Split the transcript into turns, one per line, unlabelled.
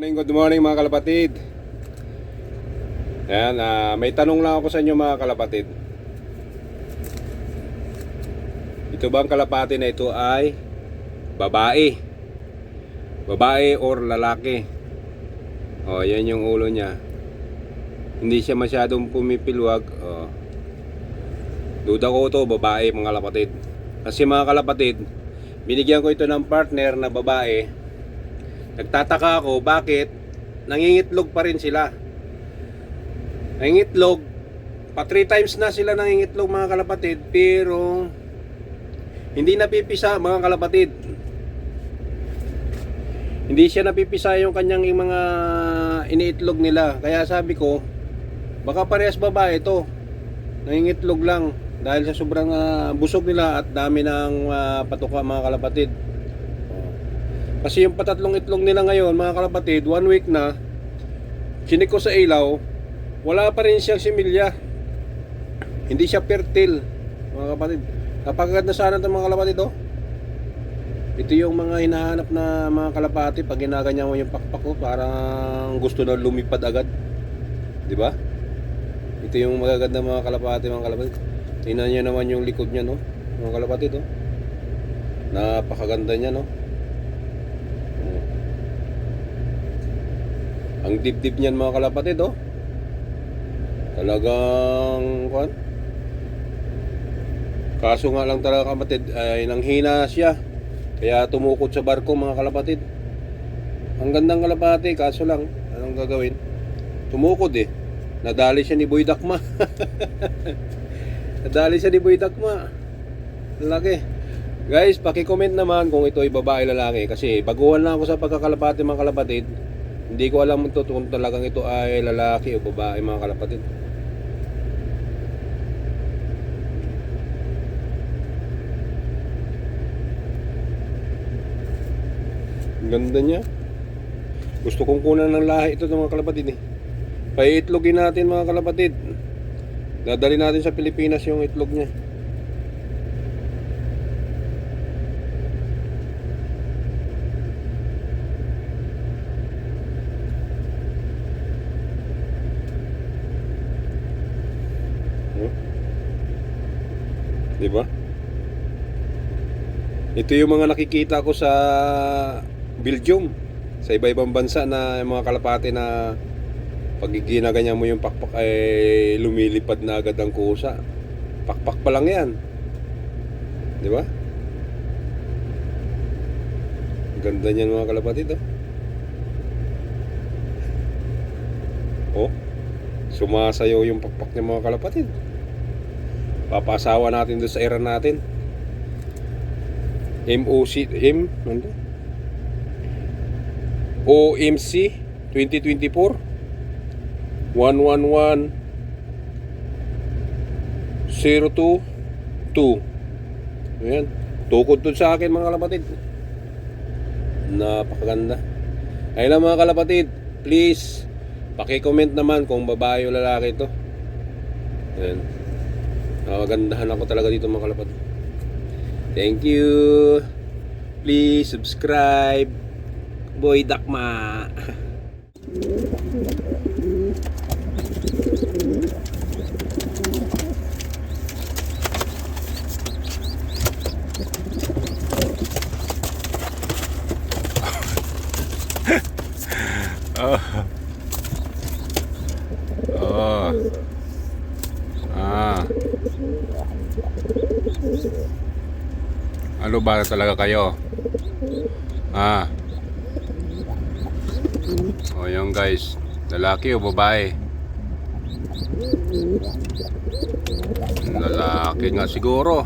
Morning, good morning mga kalapatid. Ayan, ah, may tanong lang ako sa inyo mga kalapatid. Ito bang kalapati na ito ay babae? Babae or lalaki? O, yan yung ulo niya. Hindi siya masyadong pumipilwag. O. Duda ko to babae mga kalapatid. Kasi mga kalapatid, binigyan ko ito ng partner na babae Nagtataka ako bakit nangingitlog pa rin sila. Nangingitlog, pa three times na sila nangingitlog mga kalapatid, pero hindi napipisa mga kalapatid. Hindi siya napipisa yung kanyang yung mga iniitlog nila. Kaya sabi ko, baka parehas babae ito. Nangingitlog lang dahil sa sobrang ah, busog nila at dami ng ah, patuka mga kalapatid. Kasi yung patatlong itlog nila ngayon, mga kalapatid, one week na, chinik ko sa ilaw, wala pa rin siyang similya. Hindi siya fertile, mga kapatid. Napakaganda sana ito mga kalapatid, oh. Ito yung mga hinahanap na mga kalapati pag ginaganyan mo yung pakpak ko, parang gusto na lumipad agad. Di ba? Ito yung magaganda mga kalapati, mga kalapatid. Tingnan niyo naman yung likod niya, no? Mga kalapatid, oh. Napakaganda niya, no? Ang dibdib niyan mga kalapatid oh. Talagang kuan. Kaso nga lang talaga kapatid ay nanghina siya. Kaya tumukod sa barko mga kalapatid. Ang gandang kalapati kaso lang anong gagawin? Tumukod eh. Nadali siya ni Boy Dakma. Nadali siya ni Boy Dakma. Laki. Guys, paki-comment naman kung ito ay babae lalaki kasi baguhan lang ako sa pagkakalapati mga kalapatid. Hindi ko alam ito kung talagang ito ay lalaki o babae mga kalapatid. Ganda niya. Gusto kong kunan ng lahi ito ng mga kalapatid eh. Paiitlogin natin mga kalapatid. Dadali natin sa Pilipinas yung itlog niya. Di ba? Ito yung mga nakikita ko sa Belgium, sa iba-ibang bansa na yung mga kalapati na pag ginaganyan mo yung pakpak ay lumilipad na agad ang kusa. Pakpak pa lang yan. Di ba? Ganda niyan mga kalapatid oh. Oh. Sumasayaw yung pakpak ng mga kalapatid. Papasawa natin doon sa era natin. MOC, M, ano? OMC 2024 111 02 2 Ayan. Tukod to sa akin mga kalapatid. Napakaganda. Ayun lang mga kalapatid. Please, paki-comment naman kung babae o lalaki ito. Ayan. Nakagandahan ako talaga dito mga kalapatid. Thank you. Please subscribe. Boy Dakma. Oh. Ano ba talaga kayo? Ah. O yun guys. Lalaki o babae? Lalaki nga siguro.